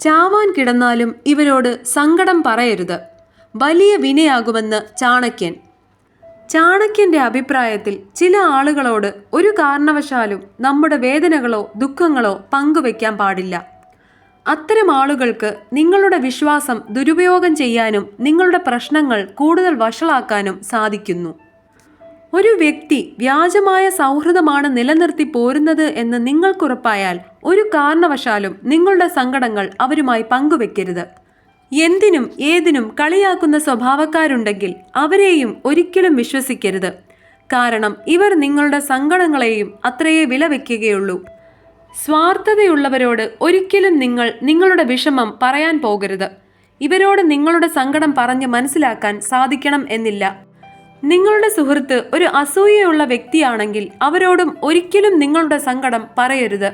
ചാവാൻ കിടന്നാലും ഇവരോട് സങ്കടം പറയരുത്. വലിയ വിനയാകുമെന്ന് ചാണക്യൻ. ചാണക്യന്റെ അഭിപ്രായത്തിൽ ചില ആളുകളോട് ഒരു കാരണവശാലും നമ്മുടെ വേദനകളോ ദുഃഖങ്ങളോ പങ്കുവെക്കാൻ പാടില്ല. അത്തരം ആളുകൾക്ക് നിങ്ങളുടെ വിശ്വാസം ദുരുപയോഗം ചെയ്യാനും നിങ്ങളുടെ പ്രശ്നങ്ങൾ കൂടുതൽ വഷളാക്കാനും സാധിക്കുന്നു. ഒരു വ്യക്തി വ്യാജമായ സൗഹൃദമാണ് നിലനിർത്തി പോരുന്നത് എന്ന് നിങ്ങൾക്കുറപ്പായാൽ ഒരു കാരണവശാലും നിങ്ങളുടെ സങ്കടങ്ങൾ അവരുമായി പങ്കുവെക്കരുത്. എന്തിനും ഏതിനും കളിയാക്കുന്ന സ്വഭാവക്കാരുണ്ടെങ്കിൽ അവരെയും ഒരിക്കലും വിശ്വസിക്കരുത്. കാരണം ഇവർ നിങ്ങളുടെ സങ്കടങ്ങളെയും അത്രയേ വില വയ്ക്കുകയുള്ളൂ സ്വാർത്ഥതയുള്ളവരോട് ഒരിക്കലും നിങ്ങൾ നിങ്ങളുടെ വിഷമം പറയാൻ പോകരുത്. ഇവരോട് നിങ്ങളുടെ സങ്കടം പറഞ്ഞ് മനസ്സിലാക്കാൻ സാധിക്കണം എന്നില്ല. നിങ്ങളുടെ സുഹൃത്ത് ഒരു അസൂയയുള്ള വ്യക്തിയാണെങ്കിൽ അവരോടും ഒരിക്കലും നിങ്ങളുടെ സങ്കടം പറയരുത്.